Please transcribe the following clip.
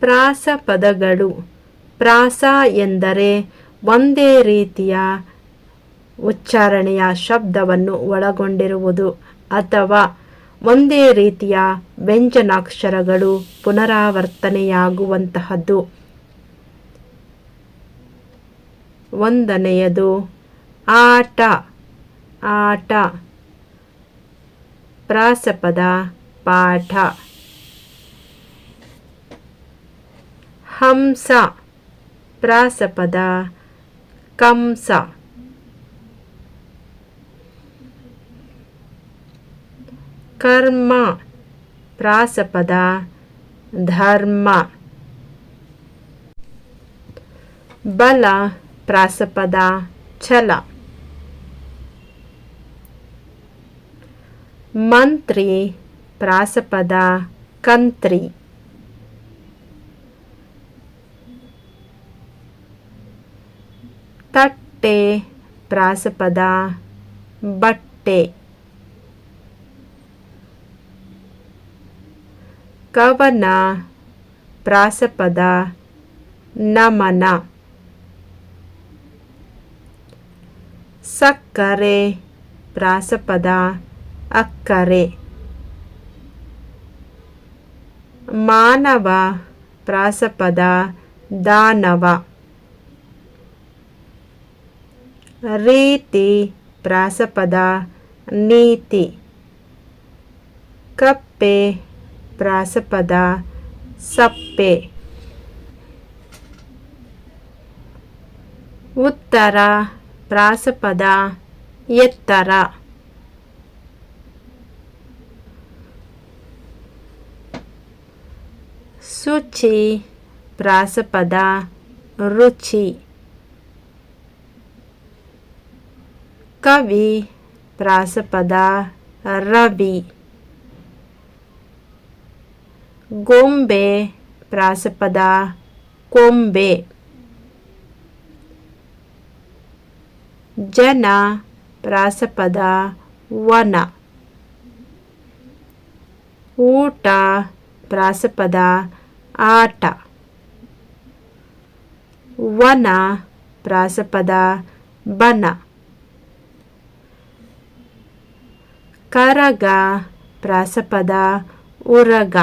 ಪ್ರಾಸಪದಗಳು. ಪ್ರಾಸ ಎಂದರೆ ಒಂದೇ ರೀತಿಯ ಉಚ್ಚಾರಣೆಯ ಶಬ್ದವನ್ನು ಒಳಗೊಂಡಿರುವುದು ಅಥವಾ ಒಂದೇ ರೀತಿಯ ವ್ಯಂಜನಾಕ್ಷರಗಳು ಪುನರಾವರ್ತನೆಯಾಗುವಂತಹದ್ದು. ಒಂದನೆಯದು ಆಟ. ಆಟ. ಪ್ರಾಸಪದ ಪಾಠ. ಹಂಸ ಪ್ರಾಸಪದ ಕಂಸ ಕರ್ಮ ಪ್ರಾಸಪದ ಧರ್ಮ ಬಲ ಪ್ರಾಸಪದ ಛಲ ಮಂತ್ರಿ ಪ್ರಾಸಪದ ಕಂತ್ರಿ ತಟ್ಟೆ ಪ್ರಾಸಪದ ಬಟ್ಟೆ. ಕವನ ಪ್ರಾಸಪದ ನಮನ. ಸಕ್ಕರೆ ಪ್ರಾಸಪದ ಅಕ್ಕರೆ. ಮಾನವ ಪ್ರಾಸಪದ ದಾನವ. రీతి ప్రాసపద నీతి కప్పే ప్రాసపద సప్పే ఉత్తర ప్రాసపద ఎత్తర శుచి ప్రాసపద రుచి ಕವಿ ಪ್ರಾಸಪದ ರವಿ ಗೊಂಬೆ ಪ್ರಾಸಪದ ಕೊಂಬೆ ಜನ ಪ್ರಾಸಪದ ವನ ಊಟ ಪ್ರಾಸಪದ ಆಟ ವನ ಪ್ರಾಸಪದ ಬನ ಕರಗ ಪ್ರಾಸಪದ ಉರಗ